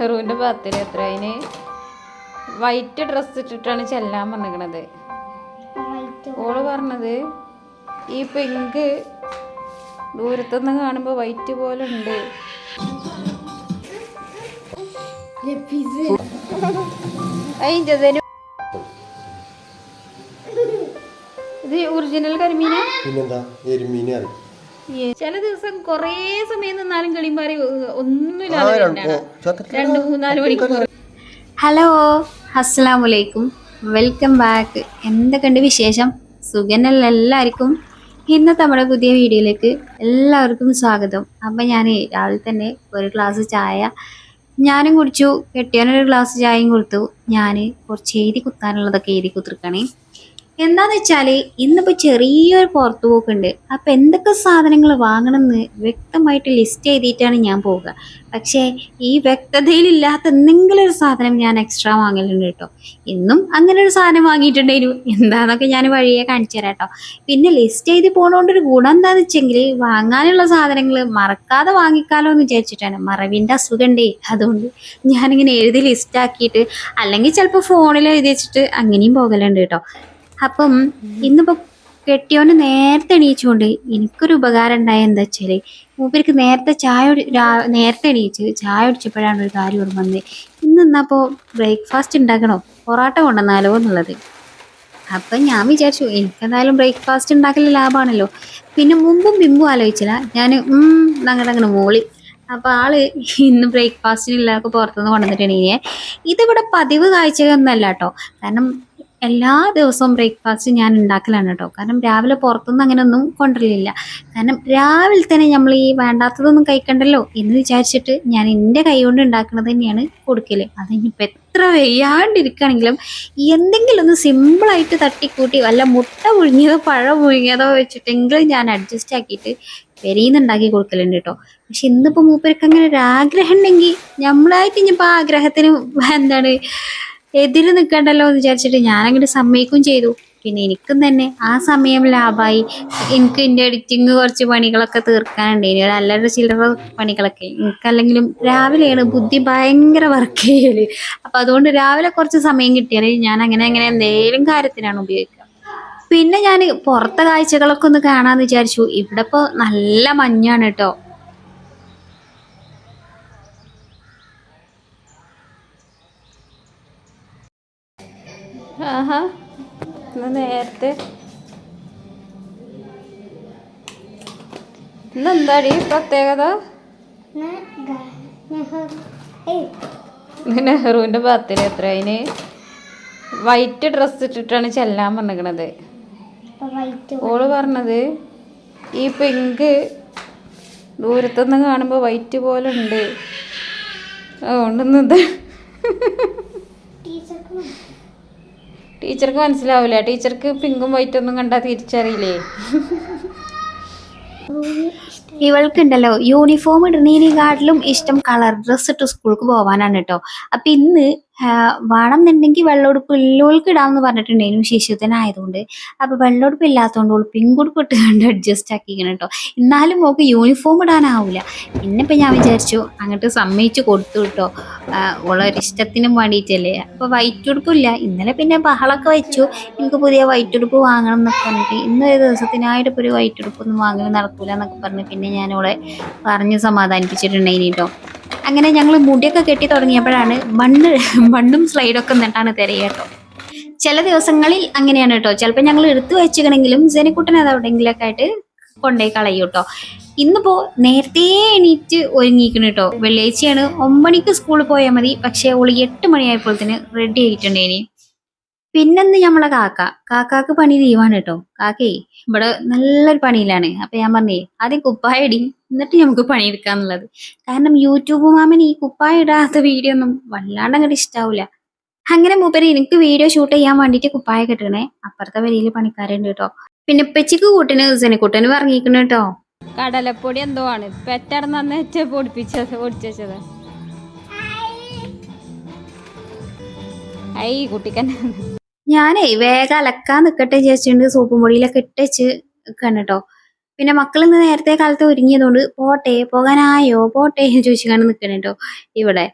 നെഹ്റുവിന്റെ ബർത്ത്ഡേ എത്ര അതിന് വൈറ്റ് ഡ്രസ്സ് ഇട്ടിട്ടാണ് ചെല്ലാൻ പറഞ്ഞിരിക്കണത്. ഓൾ പറഞ്ഞത് ഈ പിങ്ക് ദൂരത്തുനിന്ന് കാണുമ്പോൾ വൈറ്റ് പോലെ ഉണ്ട്. ഇത് ഒറിജിനൽ കരിമീന? പിന്നെന്താ എരുമീനെ അറിയും ചില ദിവസം കൊറേ സമയം നിന്നാലും കളിമാറി ഒന്നുമില്ലാതെ. രണ്ട് മൂന്നാൽ മണിക്കൂർ. ഹലോ അസ്സാം വലൈക്കും വെൽക്കം ബാക്ക്. എന്തൊക്കെയുണ്ട് വിശേഷം? സുഖനല്ല എല്ലാവർക്കും? ഇന്നത്തെ നമ്മുടെ പുതിയ വീഡിയോയിലേക്ക് എല്ലാവർക്കും സ്വാഗതം. അപ്പം ഞാൻ രാവിലെ തന്നെ ഒരു ഗ്ലാസ് ചായ ഞാനും കുടിച്ചു. കെട്ടിയാനൊരു ഗ്ലാസ് ചായയും കൊടുത്തു. ഞാൻ കുറച്ച് എഴുതി കുത്താനുള്ളതൊക്കെ എഴുതി കുത്തിരിക്കണേ എന്താന്ന് വെച്ചാൽ ഇന്നിപ്പോ ചെറിയൊരു പുറത്തു പോക്കുണ്ട്. അപ്പൊ എന്തൊക്കെ സാധനങ്ങൾ വാങ്ങണം എന്ന് വ്യക്തമായിട്ട് ലിസ്റ്റ് എഴുതിയിട്ടാണ് ഞാൻ പോവുക. പക്ഷേ ഈ വ്യക്തതയിലില്ലാത്ത എന്തെങ്കിലും ഒരു സാധനം ഞാൻ എക്സ്ട്രാ വാങ്ങലുണ്ട് കേട്ടോ. ഇന്നും അങ്ങനെ ഒരു സാധനം വാങ്ങിയിട്ടുണ്ടായിരുന്നു എന്താന്നൊക്കെ ഞാൻ വഴിയെ കാണിച്ചു തരാം കേട്ടോ. പിന്നെ ലിസ്റ്റ് എഴുതി പോണോണ്ട് ഒരു ഗുണം എന്താന്ന് വെച്ചെങ്കിൽ വാങ്ങാനുള്ള സാധനങ്ങൾ മറക്കാതെ വാങ്ങിക്കാലോ എന്ന് വിചാരിച്ചിട്ടാണ്. മറവിന്റെ അസുഖണ്ടേ അതുകൊണ്ട് ഞാനിങ്ങനെ എഴുതി ലിസ്റ്റ് ആക്കിയിട്ട് അല്ലെങ്കിൽ ചിലപ്പോൾ ഫോണിൽ എഴുതി വെച്ചിട്ട് അങ്ങനെയും പോകലുണ്ട് കേട്ടോ. അപ്പം ഇന്നിപ്പോ കെട്ടിയോന് നേരത്തെ എണീച്ചുകൊണ്ട് എനിക്കൊരു ഉപകാരം ഉണ്ടായ എന്താ വെച്ചാൽ മൂപ്പർക്ക് നേരത്തെ ചായ നേരത്തെ എണീച്ച് ചായ കുടിച്ചപ്പോഴാണ് ഒരു കാര്യം ഓർമ്മ വന്നത് ഇന്ന് എന്നാപ്പോ ബ്രേക്ക്ഫാസ്റ്റ് ഉണ്ടാക്കണോ? പൊറോട്ട കൊണ്ടുവന്നാലോ എന്നുള്ളത്. അപ്പം ഞാൻ വിചാരിച്ചു എനിക്കെന്തായാലും ബ്രേക്ക്ഫാസ്റ്റ് ഉണ്ടാക്കൽ ലാഭമാണല്ലോ പിന്നെ മുമ്പും പിമ്പും ആലോചിച്ചില്ല. ഞാൻ അങ്ങനെ അങ്ങനെ മോളി. അപ്പോൾ ആൾ ഇന്ന് ബ്രേക്ക്ഫാസ്റ്റിനില്ലാതെ പുറത്തുനിന്ന് കൊണ്ടുവന്നിട്ടുണ്ടെങ്കിൽ ഇതിവിടെ പതിവ് കാഴ്ചയൊന്നല്ല കേട്ടോ. കാരണം എല്ലാ ദിവസവും ബ്രേക്ക്ഫാസ്റ്റ് ഞാൻ ഉണ്ടാക്കലാണ് കേട്ടോ. കാരണം രാവിലെ പുറത്തുനിന്ന് അങ്ങനെ ഒന്നും കൊണ്ടുവരില്ല കാരണം രാവിലെ തന്നെ നമ്മൾ ഈ വേണ്ടാത്തതൊന്നും കഴിക്കണ്ടല്ലോ എന്ന് വിചാരിച്ചിട്ട് ഞാൻ എന്റെ കൈ കൊണ്ട് ഉണ്ടാക്കുന്നത് തന്നെയാണ് കൊടുക്കൽ. അതിനിപ്പോൾ എത്ര വെയ്യാണ്ടിരിക്കുകയാണെങ്കിലും എന്തെങ്കിലും ഒന്ന് സിമ്പിളായിട്ട് തട്ടിക്കൂട്ടി വല്ല മുട്ട പുഴുങ്ങിയതോ പഴം പുഴുങ്ങിയതോ വെച്ചിട്ടെങ്കിലും ഞാൻ അഡ്ജസ്റ്റ് ആക്കിയിട്ട് പെരീന്ന് ഉണ്ടാക്കി കൊടുക്കലുണ്ട് കേട്ടോ. പക്ഷെ ഇന്നിപ്പോൾ മൂപ്പർക്ക് അങ്ങനെ ഒരു ആഗ്രഹം ഉണ്ടെങ്കിൽ നമ്മളായിട്ട് ഇനിയിപ്പോൾ ആഗ്രഹത്തിന് എന്താണ് എതിര് നിൽക്കണ്ടല്ലോ എന്ന് വിചാരിച്ചിട്ട് ഞാനങ്ങോട്ട് സമ്മതിക്കും ചെയ്തു. പിന്നെ എനിക്കും തന്നെ ആ സമയം ലാഭമായി എനിക്ക് എന്റെ എഡിറ്റിങ് കുറച്ച് പണികളൊക്കെ തീർക്കാനുണ്ട്. ഇനി ഒരു അല്ലറ ചില്ലറ പണികളൊക്കെ. എനിക്കല്ലെങ്കിലും രാവിലെയാണ് ബുദ്ധി ഭയങ്കര വർക്ക് ചെയ്യൽ. അപ്പം അതുകൊണ്ട് രാവിലെ കുറച്ച് സമയം കിട്ടിയാൽ ഞാൻ അങ്ങനെ അങ്ങനെ എന്തെങ്കിലും കാര്യത്തിനാണ് ഉപയോഗിക്കുക. പിന്നെ ഞാൻ പുറത്തെ കാഴ്ചകളൊക്കെ ഒന്ന് കാണാമെന്ന് വിചാരിച്ചു. ഇവിടെ ഇപ്പോൾ നല്ല മഞ്ഞാണ് കേട്ടോ ആഹാ. ഇന്ന് നേരത്തെ. ഇന്നെന്താടി പ്രത്യേകത? ഇന്ന് നെഹ്റുവിന്റെ ബർത്ത്ഡേ എത്ര അതിന് വൈറ്റ് ഡ്രസ് ഇട്ടിട്ടാണ് ചെല്ലാൻ പറഞ്ഞിരിക്കണത്. ഓൾ പറഞ്ഞത് ഈ പിങ്ക് ദൂരത്തുനിന്ന് കാണുമ്പോൾ വൈറ്റ് പോലെ ഉണ്ട്. അതുകൊണ്ടൊന്നും ടീച്ചർക്ക് മനസ്സിലാവില്ല ടീച്ചർക്ക് പിങ്കും വൈറ്റൊന്നും ഒന്നും കണ്ടാൽ തിരിച്ചറിയില്ലേ? ഇവൾക്കുണ്ടല്ലോ യൂണിഫോം ഇടുന്നതിനെക്കാട്ടിലും ഇഷ്ടം കളർ ഡ്രസ്സ് ഇട്ട് സ്കൂൾക്ക് പോകാനാണ് കേട്ടോ അപ്പൊ ഇന്ന് വേണം എന്നുണ്ടെങ്കിൽ വെള്ളമുടുപ്പ് ഉള്ളവൾക്ക് ഇടാമെന്ന് പറഞ്ഞിട്ടുണ്ടായിരുന്നു ശിശുദ്ധനായതുകൊണ്ട് അപ്പൊ വെള്ളമുടുപ്പ് ഇല്ലാത്തതുകൊണ്ട് ഓൾ പിങ്കുടുപ്പ് ഇട്ട് കണ്ട് അഡ്ജസ്റ്റ് ആക്കിക്കണം കേട്ടോ എന്നാലും ഓൾക്ക് യൂണിഫോം ഇടാനാവില്ല പിന്നെ ഇപ്പൊ ഞാൻ വിചാരിച്ചു അങ്ങോട്ട് സമ്മതിച്ച് കൊടുത്തു കേട്ടോ ഓളൊരു ഇഷ്ടത്തിനും വേണ്ടിയിട്ടല്ലേ. അപ്പൊ വൈറ്റ് ഉടുപ്പില്ല ഇന്നലെ പിന്നെ ബഹളൊക്കെ വെച്ചു. എനിക്ക് പുതിയ വൈറ്റ് ഉടുപ്പ് വാങ്ങണം എന്നൊക്കെ പറഞ്ഞിട്ട് ഇന്നൊരു ദിവസത്തിനായിട്ട് ഇപ്പൊ ഒരു വൈറ്റ് ഉടുപ്പൊന്നും വാങ്ങൽ നടക്കൂല എന്നൊക്കെ പറഞ്ഞ് പിന്നെ ഞാൻ ഓളെ പറഞ്ഞ് സമാധാനിപ്പിച്ചിട്ടുണ്ടായിനി കേട്ടോ അങ്ങനെ ഞങ്ങൾ മുടിയൊക്കെ കെട്ടി തുടങ്ങിയപ്പോഴാണ് മണ്ണ് മണ്ണും സ്ലൈഡൊക്കെ നിന്നിട്ടാണ് തിരയുക കേട്ടോ ചില ദിവസങ്ങളിൽ അങ്ങനെയാണ് കേട്ടോ ചിലപ്പോൾ ഞങ്ങൾ എടുത്തു വെച്ചിക്കണെങ്കിലും ജനക്കുട്ടൻ അത് എവിടെയെങ്കിലൊക്കെ ആയിട്ട് കൊണ്ടുപോയി കളയും കേട്ടോ ഇന്നിപ്പോ നേരത്തെ എണീറ്റ് ഒരുങ്ങിയിരിക്കണം കേട്ടോ വെള്ളിയാഴ്ചയാണ് ഒമ്പണിക്ക് സ്കൂളിൽ പോയാൽ മതി. പക്ഷേ ഓൾ എട്ട് മണിയായപ്പോഴത്തേന് റെഡി ആയിട്ടുണ്ടേനി പിന്നെന്ന് നമ്മളെ കാക്ക? കാക്കാക്ക് പണി ലീവാണ് കേട്ടോ കാക്കേ ഇവിടെ നല്ലൊരു പണിയിലാണ്. അപ്പൊ ഞാൻ പറഞ്ഞേ ആദ്യം കുപ്പായ ഇടി. എന്നിട്ട് നമുക്ക് പണിയെടുക്കാന്നുള്ളത്. കാരണം യൂട്യൂബ് മാമൻ ഈ കുപ്പായ ഇടാത്ത വീഡിയോ ഒന്നും വല്ലാണ്ട് അങ്ങോട്ട് ഇഷ്ടാവൂല. അങ്ങനെ മൂപ്പര് എനിക്ക് വീഡിയോ ഷൂട്ട് ചെയ്യാൻ വേണ്ടിയിട്ട് കുപ്പായ കിട്ടണേ അപ്പുറത്തെ വരിയിൽ പണിക്കാരുണ്ട് കേട്ടോ പിന്നെ പെച്ചിക്ക് കൂട്ടിന് സെനക്കൂട്ടന് പറഞ്ഞിരിക്കണ കേട്ടോ കടലപ്പൊടി എന്തോ ആണ്. പെറ്റടന്ന് പൊടിപ്പിച്ചത് പൊടിച്ചത് ഐ കുട്ടിക്കന്നെ. ഞാനേ വേഗം അലക്കാൻ നിക്കട്ടെ ചേച്ചിണ്ട് സോപ്പും പൊടിയിലൊക്കെ ഇട്ടേച്ച് നിൽക്കണം കേട്ടോ പിന്നെ മക്കൾ ഇന്ന് നേരത്തെ കാലത്ത് ഒരുങ്ങിയതുകൊണ്ട് പോട്ടെ പോകാനായോ? പോട്ടെ എന്ന് ചോദിച്ചാണ് നിൽക്കണേ കേട്ടോ ഇവിടെ.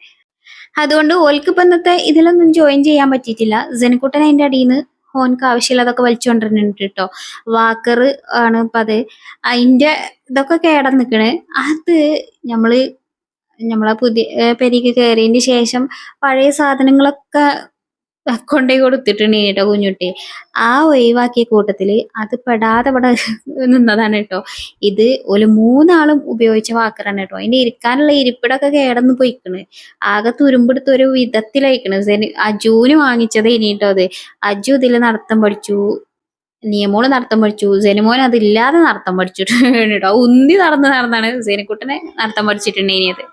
അതുകൊണ്ട് ഓൽക്ക് ഇപ്പൊ ഇന്നത്തെ ഇതിലൊന്നും ജോയിൻ ചെയ്യാൻ പറ്റിയിട്ടില്ല. ജനക്കുട്ടൻ അതിന്റെ അടിയിൽ നിന്ന് ഓൻക്ക് ആവശ്യമില്ലാതൊക്കെ വലിച്ചുകൊണ്ടിരുന്നുണ്ട് കേട്ടോ വാക്കർ ആണ് ഇപ്പൊ അത്. അതിന്റെ ഇതൊക്കെ കേടം നിൽക്കണേ അത് നമ്മൾ നമ്മളെ പുതിയ പെരേക്ക് കയറിയതിന് ശേഷം പഴയ സാധനങ്ങളൊക്കെ കൊണ്ടുപോയി കൊടുത്തിട്ടുണ്ട് കേട്ടോ കുഞ്ഞുട്ടി. ആ ഒഴിവാക്കിയ കൂട്ടത്തിൽ അത് പെടാതെ ഇവിടെ നിന്നതാണ് കേട്ടോ. ഇത് ഒരു മൂന്നാളും ഉപയോഗിച്ച വാക്കറാണ് കേട്ടോ. അതിന്റെ ഇരിക്കാനുള്ള ഇരിപ്പിടൊക്കെ കേടന്ന് പോയിക്കണ്. ആകെ തുരുമ്പെടുത്ത് ഒരു വിധത്തിലായിക്കണ്. അജുവിന് വാങ്ങിച്ചത് ഇനി കേട്ടോ അത്. അജു ഇതിൽ നടത്തം പഠിച്ചു. നിയമോൾ നടത്തം പഠിച്ചു. സെനിമോൻ അതില്ലാതെ നടത്തം പഠിച്ചിട്ടുണ്ട് കേട്ടോ. ഉന്തി നടന്ന് നടന്നാണ് സെനിക്കുട്ടനെ നടത്തം പഠിച്ചിട്ടുണ്ട് ഇനിയത്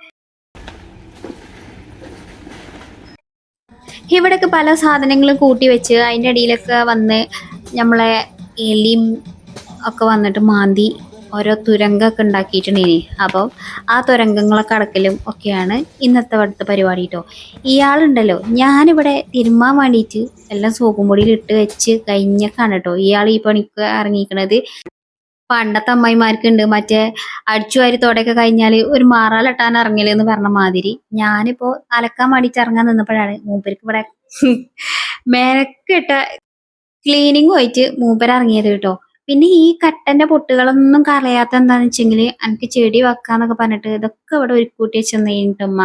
ഇവിടെയൊക്കെ പല സാധനങ്ങളും കൂട്ടി വെച്ച് അതിന്റെ അടിയിലൊക്കെ വന്ന് നമ്മളെ എലിയും ഒക്കെ വന്നിട്ട് മാന്തി ഓരോ തുരങ്കമൊക്കെ ഉണ്ടാക്കിയിട്ടുണ്ടേനി. അപ്പം ആ തുരങ്കങ്ങളൊക്കെ അടക്കലും ഒക്കെയാണ് ഇന്നത്തെ അടുത്ത പരിപാടി കേട്ടോ ഇയാളുണ്ടല്ലോ. ഞാനിവിടെ തിരുമ്മാൻ വേണ്ടിയിട്ട് എല്ലാം സോപ്പും പൊടിയിൽ ഇട്ട് വെച്ച് കഴിഞ്ഞൊക്കെയാണ് കേട്ടോ ഇയാൾ ഈ പണിക്ക് ഇറങ്ങിയിരിക്കണത്. പണ്ടത്തെ അമ്മായിമാർക്കുണ്ട്. മറ്റേ അടിച്ചു വാരി തോടൊക്കെ കഴിഞ്ഞാൽ ഒരു മാറാലിട്ടാൻ ഇറങ്ങൽ എന്ന് പറഞ്ഞ മാതിരി. ഞാനിപ്പോ അലക്കാൻ മടിച്ച് ഇറങ്ങാൻ നിന്നപ്പോഴാണ് മൂപ്പർക്ക് ഇവിടെ മേനക്കിട്ട ക്ലീനിങ് പോയിട്ട് മൂപ്പർ ഇറങ്ങിയത് കേട്ടോ. പിന്നെ ഈ കട്ടന്റെ പൊട്ടുകളൊന്നും കളയാത്ത എന്താന്ന് വെച്ചെങ്കിൽ എനിക്ക് ചെടി വെക്കാന്നൊക്കെ പറഞ്ഞിട്ട് ഇതൊക്കെ ഇവിടെ ഒരു കൂട്ടി വെച്ചെന്നിട്ട് ഉമ്മ.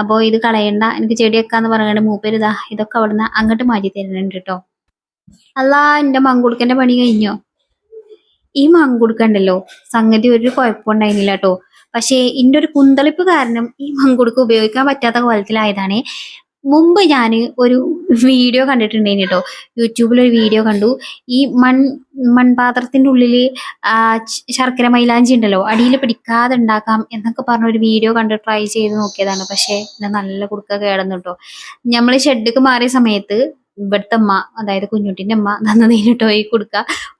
അപ്പോ ഇത് കളയണ്ട എനിക്ക് ചെടി വെക്കാന്ന് പറഞ്ഞിട്ട് മൂപ്പര് ഇതാ ഇതൊക്കെ അവിടുന്ന് അങ്ങോട്ട് മാറ്റി തരുന്നുണ്ട് കേട്ടോ അല്ല എന്റെ മങ്കുടുക്കന്റെ പണി കഴിഞ്ഞോ? ഈ മാങ്ങ കൊടുക്കണ്ടല്ലോ? സംഗതി ഒരു കുഴപ്പമുണ്ടായിരുന്നില്ല കേട്ടോ പക്ഷേ എന്റെ ഒരു കുന്തളിപ്പ് കാരണം ഈ മങ്കുടുക്ക ഉപയോഗിക്കാൻ പറ്റാത്ത കോലത്തിലായതാണ്. മുമ്പ് ഞാൻ ഒരു വീഡിയോ കണ്ടിട്ടുണ്ടായിരുന്നു കേട്ടോ യൂട്യൂബിൽ ഒരു വീഡിയോ കണ്ടു. ഈ മൺ മൺപാത്രത്തിന്റെ ഉള്ളിൽ ശർക്കര മൈലാഞ്ചി ഉണ്ടല്ലോ? അടിയിൽ പിടിക്കാതെ ഉണ്ടാക്കാം എന്നൊക്കെ പറഞ്ഞ ഒരു വീഡിയോ കണ്ട് ട്രൈ ചെയ്ത് നോക്കിയതാണ്. പക്ഷേ നല്ല കുടുക്ക കേടന്നു കേട്ടോ. നമ്മൾ ഷെഡിക്ക് മാറിയ സമയത്ത് ഇവിടുത്തെ അമ്മ അതായത് കുഞ്ഞുട്ടിന്റെ അമ്മ തന്നതേന് കേട്ടോ ഈ കുടുക്ക.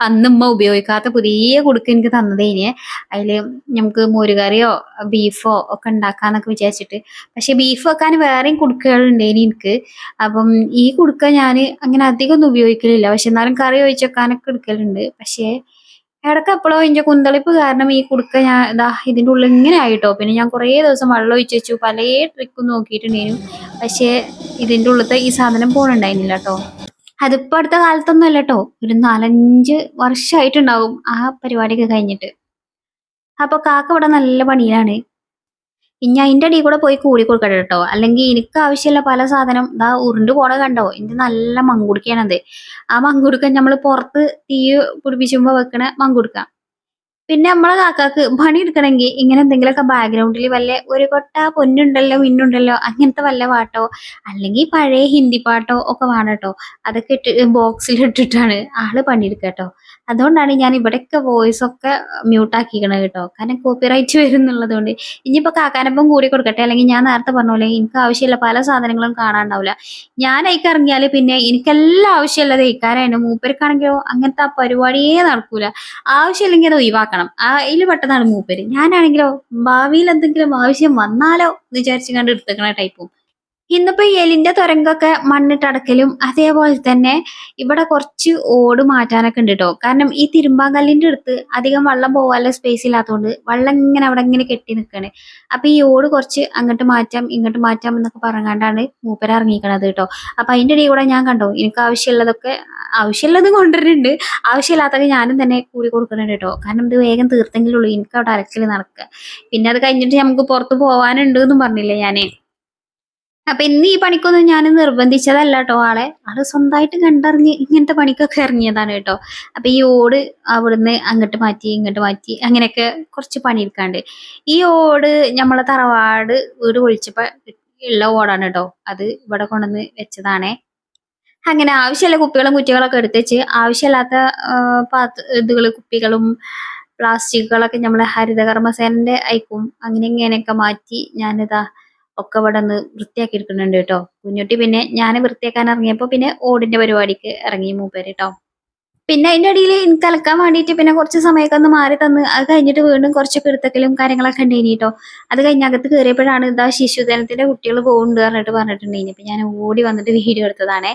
അന്ന് ഉമ്മ ഉപയോഗിക്കാത്ത പുതിയ കുടുക്ക എനിക്ക് തന്നതേന്. അതിൽ നമുക്ക് മോരുകറിയോ ബീഫോ ഒക്കെ ഉണ്ടാക്കാന്നൊക്കെ വിചാരിച്ചിട്ട്. പക്ഷെ ബീഫ് വെക്കാൻ വേറെയും കുടുക്കകളുണ്ടേനി എനിക്ക്. അപ്പം ഈ കുടുക്ക ഞാൻ അങ്ങനെ അധികം ഒന്നും ഉപയോഗിക്കലില്ല. പക്ഷെ എന്നാലും കറി ഒഴിച്ച് വെക്കാനൊക്കെ എടുക്കലുണ്ട്. പക്ഷേ ഇടയ്ക്ക് എപ്പോഴോ എന്റെ കുന്തളിപ്പ് കാരണം ഈ കുടുക്ക ഞാൻ ഇതാ ഇതിന്റെ ഉള്ളിൽ ഇങ്ങനെ ആയിട്ടോ. പിന്നെ ഞാൻ കുറേ ദിവസം വെള്ളം ഒഴിച്ച് വെച്ചു. പല ട്രിക്കും നോക്കിയിട്ടുണ്ടായിരുന്നു. പക്ഷേ ഇതിന്റെ ഉള്ളത്തെ ഈ സാധനം പോണുണ്ടായിരുന്നില്ല കേട്ടോ അതിപ്പോ അടുത്ത കാലത്തൊന്നും അല്ല കേട്ടോ ഒരു നാലഞ്ച് വർഷമായിട്ടുണ്ടാവും ആ പരിപാടിയൊക്കെ കഴിഞ്ഞിട്ട്. അപ്പൊ കാക്ക ഇവിടെ നല്ല പണിയിലാണ്. ഇനി അതിന്റെ അടിയിൽ കൂടെ പോയി കൂടി കൊടുക്കട്ടെ കേട്ടോ. അല്ലെങ്കിൽ എനിക്ക് ആവശ്യമുള്ള പല സാധനം ഇതാ ഉരുണ്ട് പോണ കണ്ടോ? ഇത് നല്ല മങ്കുടുക്കയാണത്. ആ മങ്കുടുക്ക നമ്മൾ പുറത്ത് തീ പിടിപ്പിച്ചുമ്പോൾ വെക്കണ മങ്കുടുക്ക. പിന്നെ നമ്മളെ കാക്കാക്ക് പണി എടുക്കണമെങ്കിൽ ഇങ്ങനെ എന്തെങ്കിലുമൊക്കെ ബാക്ക്ഗ്രൗണ്ടിൽ വല്ല ഒരു കൊട്ട പൊന്നുണ്ടല്ലോ മിന്നുണ്ടല്ലോ അങ്ങനത്തെ വല്ല പാട്ടോ? അല്ലെങ്കിൽ പഴയ ഹിന്ദി പാട്ടോ ഒക്കെ വേണം കേട്ടോ. അതൊക്കെ ഇട്ട് ബോക്സിൽ ഇട്ടിട്ടാണ് ആൾ പണിയെടുക്കുക കേട്ടോ. അതുകൊണ്ടാണ് ഞാൻ ഇവിടെയൊക്കെ വോയിസ് ഒക്കെ മ്യൂട്ട് ആക്കിക്കണത് കേട്ടോ. കാരണം കോപ്പിറൈറ്റ് വരുന്നുള്ളത് കൊണ്ട്. ഇനിയിപ്പോൾ കാക്കാനപ്പം കൂടി കൊടുക്കട്ടെ? അല്ലെങ്കിൽ ഞാൻ നേരത്തെ പറഞ്ഞ പോലെ എനിക്ക് ആവശ്യമില്ല പല സാധനങ്ങളും കാണാണ്ടാവില്ല. ഞാൻ അയക്കിറങ്ങിയാൽ പിന്നെ എനിക്കെല്ലാം ആവശ്യമുള്ളത് ഇക്കാരാണ് മൂപ്പർക്കാണെങ്കിലോ അങ്ങനത്തെ ആ പരിപാടിയേ നടക്കൂല. ആവശ്യമില്ലെങ്കിൽ അത് ഒഴിവാക്കണം. അതിൽ പെട്ടതാണ് മൂപ്പര്. ഞാനാണെങ്കിലോ ഭാവിയിൽ എന്തെങ്കിലും ആവശ്യം വന്നാലോ എന്ന് വിചാരിച്ചു കണ്ട് എടുത്തേക്കണ ടൈപ്പും ഇന്നിപ്പോ എലിന്റെ തുരങ്കൊക്കെ മണ്ണിട്ടടക്കലും അതേപോലെ തന്നെ ഇവിടെ കുറച്ച് ഓട് മാറ്റാനൊക്കെ ഉണ്ട് കേട്ടോ കാരണം ഈ തിരുമ്പാങ്കല്ലിന്റെ അടുത്ത് അധികം വെള്ളം പോകാനുള്ള സ്പേസ് ഇല്ലാത്തതുകൊണ്ട് വെള്ളം ഇങ്ങനെ അവിടെ ഇങ്ങനെ കെട്ടി നിൽക്കാണ് അപ്പൊ ഈ ഓട് കുറച്ച് അങ്ങോട്ട് മാറ്റാം ഇങ്ങോട്ട് മാറ്റാം എന്നൊക്കെ പറഞ്ഞാണ്ടാണ് മൂപ്പര ഇറങ്ങിക്കണത് കേട്ടോ അപ്പൊ അതിന്റെ ഇടയിൽ കൂടെ ഞാൻ കണ്ടോ എനിക്ക് ആവശ്യമുള്ളതൊക്കെ ആവശ്യമുള്ളത് കൊണ്ടുവരുന്നുണ്ട്. ആവശ്യമില്ലാത്തൊക്കെ ഞാനും തന്നെ കൂടി കൊടുക്കുന്നുണ്ട് കേട്ടോ കാരണം ഇത് വേഗം തീർത്തെങ്കിലുള്ളൂ എനിക്ക് അവിടെ അരക്കൽ നടക്കുക പിന്നെ അത് കഴിഞ്ഞിട്ട് നമുക്ക് പുറത്ത് പോകാനുണ്ട് എന്നും പറഞ്ഞില്ലേ ഞാൻ. അപ്പൊ ഇന്ന് ഈ പണിക്കൊന്നും ഞാൻ നിർബന്ധിച്ചതല്ല കേട്ടോ ആളെ. ആൾ സ്വന്തമായിട്ട് കണ്ടറിഞ്ഞ് ഇങ്ങനത്തെ പണിക്കൊക്കെ ഇറങ്ങിയതാണ് കേട്ടോ. അപ്പൊ ഈ ഓട് അവിടുന്ന് അങ്ങോട്ട് മാറ്റി ഇങ്ങോട്ട് മാറ്റി അങ്ങനെയൊക്കെ കുറച്ച് പണിയെടുക്കാണ്ട്. ഈ ഓട് നമ്മളെ തറവാട് വീട് പൊളിച്ചപ്പോ ഉള്ള ഓടാണ് കേട്ടോ. അത് ഇവിടെ കൊണ്ടുവന്ന് വെച്ചതാണേ. അങ്ങനെ ആവശ്യമുള്ള കുപ്പികളും കുറ്റികളൊക്കെ എടുത്ത് വെച്ച് ആവശ്യമില്ലാത്ത പാത്ര ഇതുകൾ കുപ്പികളും പ്ലാസ്റ്റിക്കുകളൊക്കെ നമ്മളെ ഹരിതകർമ്മസേനന്റെ അയക്കും. അങ്ങനെ ഇങ്ങനെയൊക്കെ മാറ്റി ഞാനിതാ ഒക്കെ ഇവിടെ ഒന്ന് വൃത്തിയാക്കി എടുക്കുന്നുണ്ട് കേട്ടോ. കുഞ്ഞുട്ടി പിന്നെ ഞാൻ വൃത്തിയാക്കാൻ ഇറങ്ങിയപ്പോ പിന്നെ ഓടിന്റെ പരിപാടിക്ക് ഇറങ്ങി മൂപ്പര് കേട്ടോ. പിന്നെ അതിന്റെ ഇടയിൽ എനിക്ക് കലക്കാൻ വേണ്ടിയിട്ട് പിന്നെ കുറച്ച് സമയമൊക്കെ ഒന്ന് മാറി തന്ന്. അത് കഴിഞ്ഞിട്ട് വീണ്ടും കുറച്ചൊക്കെ എടുത്തക്കലും കാര്യങ്ങളൊക്കെ ഉണ്ടായിനി കേട്ടോ. അത് കഴിഞ്ഞ് അകത്ത് കയറിയപ്പോഴാണ് ഇതാ ശിശുദിനത്തിന്റെ കുട്ടികൾ പോകുന്നുണ്ട് പറഞ്ഞിട്ട് പറഞ്ഞിട്ടുണ്ടായിന് അപ്പൊ ഞാൻ ഓടി വന്നിട്ട് വീഡിയോ എടുത്തതാണേ.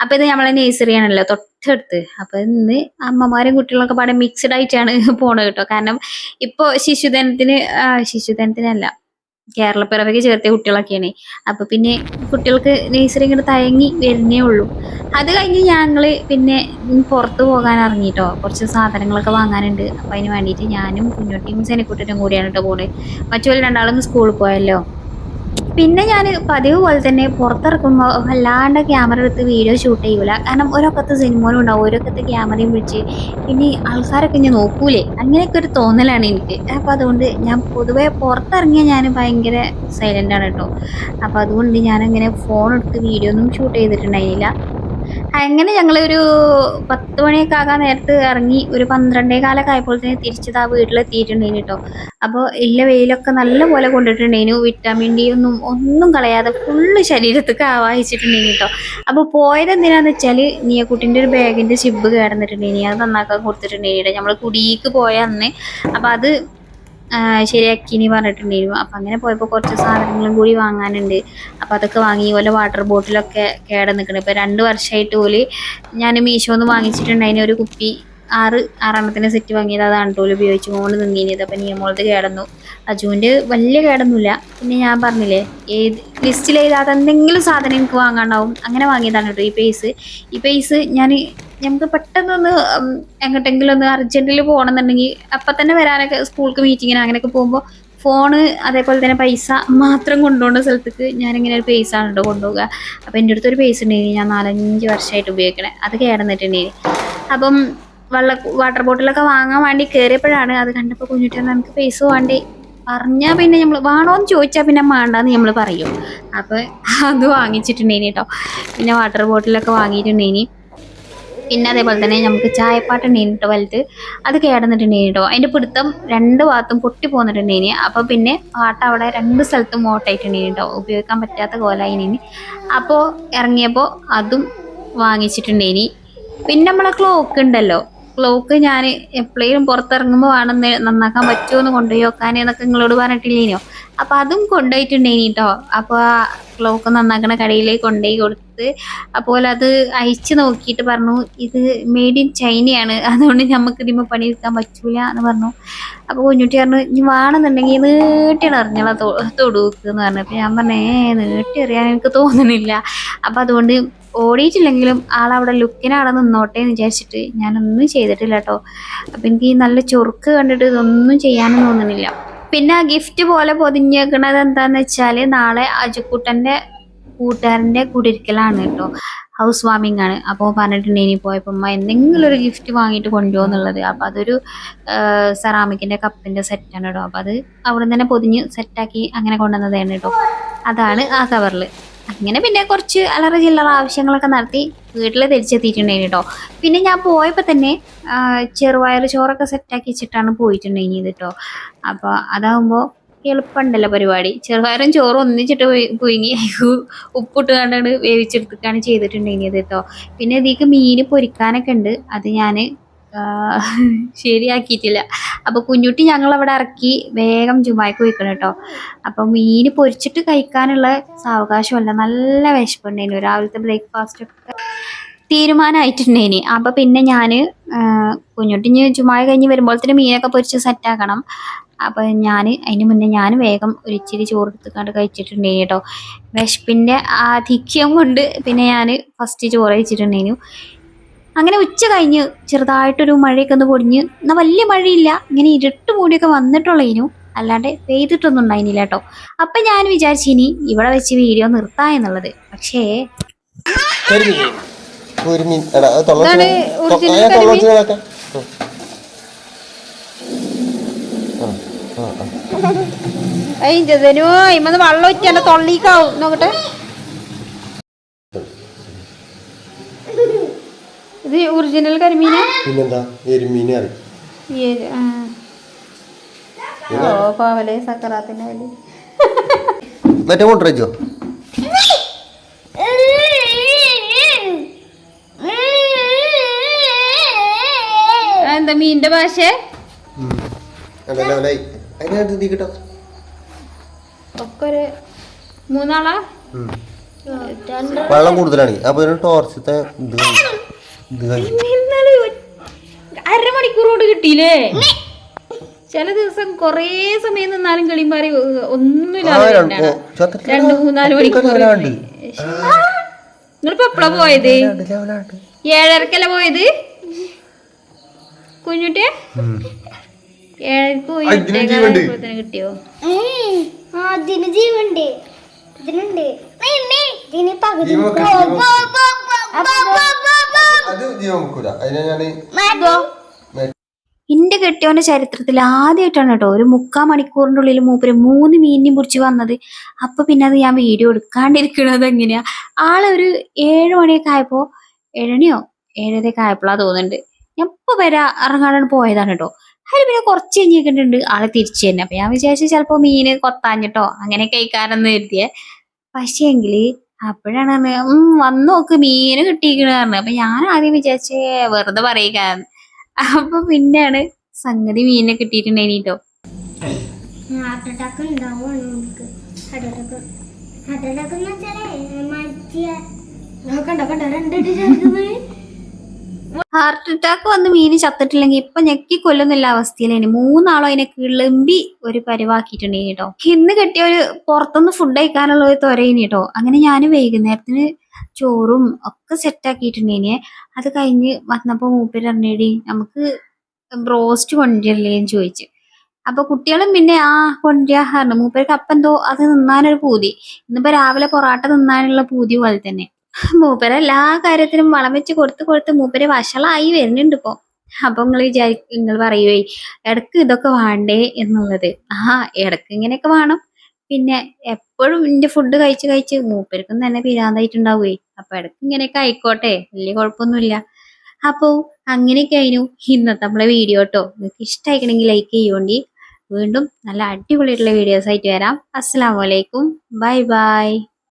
അപ്പൊ ഇത് നമ്മളെ നേഴ്സറി ആണല്ലോ തൊട്ടടുത്ത്. അപ്പൊ ഇന്ന് അമ്മമാരും കുട്ടികളൊക്കെ പാടെ മിക്സ്ഡ് ആയിട്ടാണ് പോണത് കേട്ടോ. കാരണം ഇപ്പോ ശിശുദിനത്തിന് ശിശുദിനത്തിനല്ല കേരളപ്പിറവിക്ക് ചേർത്തിയ കുട്ടികളൊക്കെയാണ്. അപ്പൊ പിന്നെ കുട്ടികൾക്ക് നേഴ്സറി ഇങ്ങോട്ട് തയങ്ങി വരുന്നേ ഉള്ളൂ. അത് കഴിഞ്ഞ് ഞങ്ങൾ പിന്നെ പുറത്തു പോകാൻ ഇറങ്ങിട്ടോ. കുറച്ച് സാധനങ്ങളൊക്കെ വാങ്ങാനുണ്ട്. അപ്പൊ അതിന് വേണ്ടിയിട്ട് ഞാനും കുഞ്ഞുട്ടിയും സെനക്കുട്ടിനും കൂടിയാണ് കേട്ടോ പോണേ. മറ്റു രണ്ടാളും സ്കൂളിൽ പോയല്ലോ. പിന്നെ ഞാൻ പതിവ് പോലെ തന്നെ പുറത്തിറക്കുമ്പോൾ വല്ലാണ്ട് ക്യാമറ എടുത്ത് വീഡിയോ ഷൂട്ട് ചെയ്യൂല. കാരണം ഓരോക്കത്ത് സിനിമയിലും ഉണ്ടാവും ഓരോക്കത്ത് ക്യാമറയും പിടിച്ച് പിന്നെ ആൾക്കാരൊക്കെ ഞാൻ നോക്കൂലേ? അങ്ങനെയൊക്കെ ഒരു തോന്നലാണ് എനിക്ക്. അപ്പോൾ അതുകൊണ്ട് ഞാൻ പൊതുവെ പുറത്തിറങ്ങിയാൽ ഞാൻ ഭയങ്കര സൈലന്റ് ആണ് കേട്ടോ അപ്പോൾ അതുകൊണ്ട് ഞാനങ്ങനെ ഫോൺ എടുത്ത് വീഡിയോ ഒന്നും ഷൂട്ട് ചെയ്തിട്ടുണ്ടായിരുന്നില്ല. അങ്ങനെ ഞങ്ങളൊരു പത്ത് മണിയൊക്കെ ആകാൻ നേരത്ത് ഇറങ്ങി ഒരു പന്ത്രണ്ടേ കാലൊക്കെ ആയപ്പോൾ തന്നെ തിരിച്ചത് ആ വീട്ടിലെത്തിയിട്ടുണ്ടായിരുന്നു കേട്ടോ അപ്പോൾ ഇല്ല വെയിലൊക്കെ നല്ല പോലെ കൊണ്ടിട്ടുണ്ടേനു. വിറ്റാമിൻ ഡി ഒന്നും ഒന്നും കളയാതെ ഫുള്ള് ശരീരത്തൊക്കെ ആവാഹിച്ചിട്ടുണ്ടേനു കേട്ടോ അപ്പോൾ പോയത് എന്തിനാന്ന് വെച്ചാൽ നീയക്കുട്ടിന്റെ ഒരു ബാഗിന്റെ ചിബ് കിടന്നിട്ടുണ്ടായിരുന്നു അത് നന്നാക്കാൻ കൊടുത്തിട്ടുണ്ടായിരുന്നു നമ്മൾ കുടിക്ക് പോയ അന്ന്. അപ്പോൾ അത് ശരിയാക്കിനി പറഞ്ഞിട്ടുണ്ടായിരുന്നു. അപ്പം അങ്ങനെ പോയപ്പോൾ കുറച്ച് സാധനങ്ങളും കൂടി വാങ്ങാനുണ്ട്. അപ്പം അതൊക്കെ വാങ്ങി ഓലെ വാട്ടർ ബോട്ടിലൊക്കെ കേട നിൽക്കണം ഇപ്പം രണ്ട് വർഷമായിട്ട് ഓൽ ഞാൻ മീഷോന്ന് വാങ്ങിച്ചിട്ടുണ്ടായിന് ഒരു കുപ്പി. ആറ് ആറെണ്ണത്തിന് സെറ്റ് വാങ്ങിയത്. അതാണ് ടോൽ ഉപയോഗിച്ച് കൊണ്ട് നിന്നിരുന്നത് അപ്പം നിയമോളത് കേടന്നു. അജുവിന്റെ വലിയ കേടൊന്നുമില്ല. പിന്നെ ഞാൻ പറഞ്ഞില്ലേ ഏത് ലിസ്റ്റിൽ എഴുതാതെ എന്തെങ്കിലും സാധനം എനിക്ക് വാങ്ങാണ്ടാവും. അങ്ങനെ വാങ്ങിയതാണ് കേട്ടോ ഈ പേസ് ഈ പേസ് ഞാൻ നമുക്ക് പെട്ടെന്നൊന്ന് എങ്ങോട്ടെങ്കിലും ഒന്ന് അർജന്റിൽ പോകണമെന്നുണ്ടെങ്കിൽ അപ്പൊ തന്നെ വരാനൊക്കെ സ്കൂൾക്ക് മീറ്റിങ്ങിന് അങ്ങനെയൊക്കെ പോകുമ്പോൾ ഫോണ് അതേപോലെ തന്നെ പൈസ മാത്രം കൊണ്ടുപോകുന്ന സ്ഥലത്തേക്ക് ഞാനിങ്ങനെ ഒരു പേസ് ആണ് കേട്ടോ കൊണ്ടുപോകുക അപ്പൊ എന്റെ അടുത്തൊരു പേസ് ഉണ്ടായിരുന്നു ഞാൻ നാലഞ്ച് വർഷമായിട്ട് ഉപയോഗിക്കണേ. അത് കേടന്നിട്ടുണ്ടായിരുന്നു അപ്പം വെള്ള വാട്ടർ ബോട്ടിലൊക്കെ വാങ്ങാൻ വേണ്ടി കയറിയപ്പോഴാണ് അത് കണ്ടപ്പോൾ കുഞ്ഞിട്ട് നമുക്ക് പൈസ വേണ്ടി? പറഞ്ഞാൽ പിന്നെ നമ്മൾ വേണോന്ന് ചോദിച്ചാൽ പിന്നെ വേണ്ടാന്ന് നമ്മൾ പറയും. അപ്പോൾ അത് വാങ്ങിച്ചിട്ടുണ്ടേനി കേട്ടോ പിന്നെ വാട്ടർ ബോട്ടിലൊക്കെ വാങ്ങിയിട്ടുണ്ടേനി. പിന്നെ അതേപോലെ തന്നെ നമുക്ക് ചായപ്പാട്ട് കേട്ടോ വലുത്. അത് കേടന്നിട്ടുണ്ടായിരുന്നു കേട്ടോ അതിന്റെ പിടുത്തം രണ്ട് ഭാഗത്തും പൊട്ടി പോന്നിട്ടുണ്ടായിനി അപ്പോൾ പിന്നെ പാട്ട് അവിടെ രണ്ട് സ്ഥലത്തും മോട്ടായിട്ട് കേട്ടോ ഉപയോഗിക്കാൻ പറ്റാത്ത കോലായിനി അപ്പോൾ ഇറങ്ങിയപ്പോൾ അതും വാങ്ങിച്ചിട്ടുണ്ടേനി പിന്നെ നമ്മളെ ക്ലോക്ക് ഉണ്ടല്ലോ. ക്ലോക്ക് ഞാൻ എപ്പോഴേലും പുറത്തിറങ്ങുമ്പോൾ വേണമെന്ന് നന്നാക്കാൻ പറ്റുമോ എന്ന് കൊണ്ടുപോയി വെക്കാൻ എന്നൊക്കെ നിങ്ങളോട് പറഞ്ഞിട്ടില്ലേനോ? അപ്പം അതും കൊണ്ടുപോയിട്ടുണ്ടേനി കേട്ടോ അപ്പോൾ ക്ലോക്ക് നന്നാക്കണ കടയിലേക്ക് കൊണ്ടുപോയി കൊടുത്ത് അപ്പോൾ അത് അയച്ചു നോക്കിയിട്ട് പറഞ്ഞു ഇത് മെയ്ഡ് ഇൻ ചൈനയാണ് അതുകൊണ്ട് നമുക്ക് ഇതിമ്മ പണിയെടുക്കാൻ പറ്റൂല എന്ന് പറഞ്ഞു. അപ്പോൾ കുഞ്ഞുട്ടി പറഞ്ഞു ഇനി വേണമെന്നുണ്ടെങ്കിൽ തൊടുക്ക് എന്ന് പറഞ്ഞു. അപ്പോൾ ഞാൻ പറഞ്ഞേ ഏ നീട്ടി അറിയാൻ എനിക്ക് തോന്നുന്നില്ല. അപ്പോൾ അതുകൊണ്ട് ഓടിയിട്ടില്ലെങ്കിലും ആളവിടെ ലുക്കിനവിടെ നിന്നോട്ടെ എന്ന് വിചാരിച്ചിട്ട് ഞാനൊന്നും ചെയ്തിട്ടില്ല കേട്ടോ അപ്പം എനിക്ക് നല്ല ചൊറുക്ക് കണ്ടിട്ട് ഇതൊന്നും ചെയ്യാനും തോന്നുന്നില്ല. പിന്നെ ആ ഗിഫ്റ്റ് പോലെ പൊതിഞ്ഞേക്കണത് എന്താന്ന് വെച്ചാൽ നാളെ അജുക്കുട്ടന്റെ കൂട്ടുകാരന്റെ കുടിരിക്കലാണ് കേട്ടോ. ഹൗസ് വാമിംഗ് ആണ്. അപ്പോൾ പറഞ്ഞിട്ടുണ്ടെങ്കിൽ ഇനി പോയപ്പോൾ എന്തെങ്കിലും ഒരു ഗിഫ്റ്റ് വാങ്ങിയിട്ട് കൊണ്ടുപോകുന്നുള്ളത് അപ്പോൾ അതൊരു സെറാമിക്കിന്റെ കപ്പിന്റെ സെറ്റാണ് കേട്ടോ. അപ്പോൾ അത് അവിടെ നിന്ന് തന്നെ പൊതിഞ്ഞ് സെറ്റാക്കി അങ്ങനെ കൊണ്ടുവന്നതാണ് കേട്ടോ. അതാണ് ആ കവറിൽ അങ്ങനെ പിന്നെ കുറച്ച് അലറ ചില്ലറ ആവശ്യങ്ങളൊക്കെ നടത്തി വീട്ടിൽ തിരിച്ചെത്തിയിട്ടുണ്ടായിരുന്നു കേട്ടോ പിന്നെ ഞാൻ പോയപ്പോൾ തന്നെ ചെറുവയർ ചോറൊക്കെ സെറ്റാക്കി വെച്ചിട്ടാണ് പോയിട്ടുണ്ടായിരുന്നത് കേട്ടോ അപ്പോൾ അതാകുമ്പോൾ എളുപ്പമുണ്ടല്ലോ പരിപാടി. ചെറുവയറും ചോറും ഒന്നിച്ചിട്ട് പുഴുങ്ങി ഉപ്പിട്ട് കണ്ടാണ് വേവിച്ചെടുത്തിട്ടാണ് ചെയ്തിട്ടുണ്ടായിരുന്നത് കേട്ടോ പിന്നെ ഇതിലേക്ക് മീൻ പൊരിക്കാനൊക്കെ ഉണ്ട്. അത് ഞാൻ ശരിയാക്കിയിട്ടില്ല. അപ്പോൾ കുഞ്ഞുട്ടി ഞങ്ങൾ അവിടെ ഇറക്കി വേഗം ജുമായ്ക്ക് വയ്ക്കണം കേട്ടോ അപ്പോൾ മീൻ പൊരിച്ചിട്ട് കഴിക്കാനുള്ള സാവകാശമല്ല. നല്ല വിശപ്പുണ്ടായിരുന്നു രാവിലത്തെ ബ്രേക്ക്ഫാസ്റ്റ് ഒക്കെ തീരുമാനമായിട്ടുണ്ടേനി അപ്പോൾ പിന്നെ ഞാൻ കുഞ്ഞുട്ടിഞ്ഞ് ചുമ്മായ കഴിഞ്ഞ് വരുമ്പോഴത്തേന് മീനൊക്കെ പൊരിച്ച് സെറ്റാക്കണം അപ്പോൾ ഞാൻ അതിന് മുന്നേ ഞാൻ വേഗം ഒരു ഇച്ചിരി ചോറ് എടുത്തുകൊണ്ട് കഴിച്ചിട്ടുണ്ടേനി കേട്ടോ വിശപ്പിന്റെ ആധിക്യം കൊണ്ട് പിന്നെ ഞാൻ ഫസ്റ്റ് ചോറ് കഴിച്ചിട്ടുണ്ടേനു അങ്ങനെ ഉച്ച കഴിഞ്ഞ് ചെറുതായിട്ടൊരു മഴയൊക്കെ ഒന്ന് പൊടിഞ്ഞ് എന്നാൽ വലിയ മഴയില്ല ഇങ്ങനെ ഇരുട്ട് മൂടിയൊക്കെ വന്നിട്ടുള്ളതിനു അല്ലാണ്ട് പെയ്തിട്ടൊന്നും ഉണ്ടായിരുന്നില്ല കേട്ടോ. അപ്പം ഞാൻ വിചാരിച്ചിനി ഇവിടെ വെച്ച് വീഡിയോ നിർത്താം എന്നുള്ളത്. പക്ഷേ. അതിന്റെ ഇമ്മന്ന് വെള്ളം ഒറ്റ തൊള്ളിക്കാവും. നോക്കട്ടെ. ഇത് ഒറിജിനൽ കരിമീനാ? പിന്നെന്താ? എരുമീനെ അറിയും. ഓ പാവലെ സക്കറാത്തിന്റെ വലി മറ്റേ മോട്ടർ വെച്ചോ മീനിന്റെ ഭാഷ? ഒക്കെ മൂന്നാളാ? വെള്ളം കൂടുതലാണ്. അപ്പൊ ടോർച്ചത്തെ ഇത്. അരമണിക്കൂർ കൊണ്ട് കിട്ടിയില്ലേ? ചില ദിവസം കൊറേ സമയം നിന്നാലും കളിമാറി മാറി ഒന്നുമില്ലാതെ രണ്ട് മൂന്നാൽ മണിക്കൂർ. നിങ്ങളിപ്പോ എപ്പളാ പോയത്. ഏഴരക്കല്ല പോയത്? കുഞ്ഞുട്ടേ. ഏഴരക്ക് പോയി കിട്ടിയോ? ആ ഇതിന് ജീവുണ്ട്. ഇതിനുണ്ട്. ഇതിന് പകുതി. അത് അതിനെ. എന്റെ കെട്ടിയോന്റെ ചരിത്രത്തിൽ ആദ്യമായിട്ടാണ് കേട്ടോ ഒരു മുക്കാൽ മണിക്കൂറിന്റെ ഉള്ളിൽ മൂപ്പര് മൂന്ന് മീനിനെയും മുറിച്ച് വന്നത്. അപ്പൊ പിന്നെ അത് ഞാൻ വീഡിയോ എടുക്കാണ്ടിരിക്കണത് എങ്ങനെയാ ഒരു ഏഴ് മണിയൊക്കെ ആയപ്പോ ഏഴണിയോ? ഏഴരയൊക്കെ ആയപ്പോഴാ തോന്നുന്നുണ്ട്. ഞാൻ ഇപ്പൊ വരാ ഇറങ്ങാണ്ടാണ് പോയതാണ് കേട്ടോ. അതിൽ പിന്നെ കുറച്ച് കഴിഞ്ഞിട്ടുണ്ട് ആൾ തിരിച്ചു തന്നെ. അപ്പൊ ഞാൻ വിചാരിച്ചു ചിലപ്പോ മീന് കൊത്താഞ്ഞിട്ടോ അങ്ങനെ കഴിക്കാനെന്ന് കരുതിയേ. പക്ഷേ എങ്കിൽ അപ്പോഴാണ് പറഞ്ഞത്, ഉം വന്ന് നോക്ക് മീന് കിട്ടിയിരിക്കണ പറഞ്ഞു. അപ്പൊ ഞാൻ ആദ്യം വിചാരിച്ചേ വെറുതെ പറയുക അപ്പൊ പിന്നെയാണ് സംഗതി മീനെ കിട്ടിയിട്ടുണ്ടായിട്ടോ ഹാർട്ട് അറ്റാക്ക് ഉണ്ടാവും കണ്ടോ ഹാർട്ട് അറ്റാക്ക് വന്ന് മീൻ ചത്തിട്ടില്ലെങ്കിൽ ഇപ്പൊ ഞെക്കി കൊല്ലുന്നില്ല അവസ്ഥയിലാണ്. മൂന്നാളോ അതിനെ കിളമ്പി ഒരു പരിവാക്കിയിട്ടുണ്ട് കേട്ടോ. ഇന്ന് കെട്ടിയ ഒരു പുറത്തുനിന്ന് ഫുഡ് കഴിക്കാനുള്ള ഒരു തൊരയിനി കേട്ടോ. അങ്ങനെ ഞാൻ വൈകുന്നേരത്തിന് ചോറും ഒക്കെ സെറ്റ് ആക്കിയിട്ടുണ്ടേനെ അത് കഴിഞ്ഞ് വന്നപ്പോ മൂപ്പര് പറഞ്ഞേടി നമുക്ക് ബ്രോസ്റ്റ് കൊണ്ടുവരില്ലേന്ന് ചോദിച്ചു. അപ്പൊ കുട്ടികളും പിന്നെ ആ കൊണ്ടുവരാറുണ്ട് മൂപ്പർക്ക് അപ്പം എന്തോ അത് നിന്നാനൊരു പൂതി. ഇന്നിപ്പോ രാവിലെ പൊറാട്ട നിന്നാനുള്ള പൂതി പോലെ തന്നെ. മൂപ്പര് എല്ലാ കാര്യത്തിനും വളം വെച്ച് കൊടുത്ത് കൊടുത്ത് മൂപ്പര് വഷളായി വരുന്നുണ്ട് ഇപ്പൊ. അപ്പൊ നിങ്ങൾ വിചാരിക്കും നിങ്ങൾ പറയുവേ ഇടയ്ക്ക് ഇതൊക്കെ വേണ്ടേ എന്നുള്ളത്. ആ ഇടയ്ക്ക് ഇങ്ങനെയൊക്കെ വേണം. പിന്നെ എപ്പോഴും ഇന്റെ ഫുഡ് കഴിച്ച് കഴിച്ച് മൂപ്പർക്കും തന്നെ പിരാന്തായിട്ടുണ്ടാവുകയെ അപ്പൊ ഇടയ്ക്ക് ഇങ്ങനെയൊക്കെ ആയിക്കോട്ടെ വലിയ കുഴപ്പമൊന്നുമില്ല അപ്പോ അങ്ങനെയൊക്കെ ആയിരുന്നു ഇന്നത്തെ നമ്മളെ വീഡിയോ കേട്ടോ നിങ്ങൾക്ക് ഇഷ്ടമായിക്കണമെങ്കിൽ ലൈക്ക് ചെയ്യുകൊണ്ടി വീണ്ടും നല്ല അടിപൊളിയായിട്ടുള്ള വീഡിയോസ് ആയിട്ട് വരാം. അസ്സാം വലൈക്കും ബൈ ബൈ.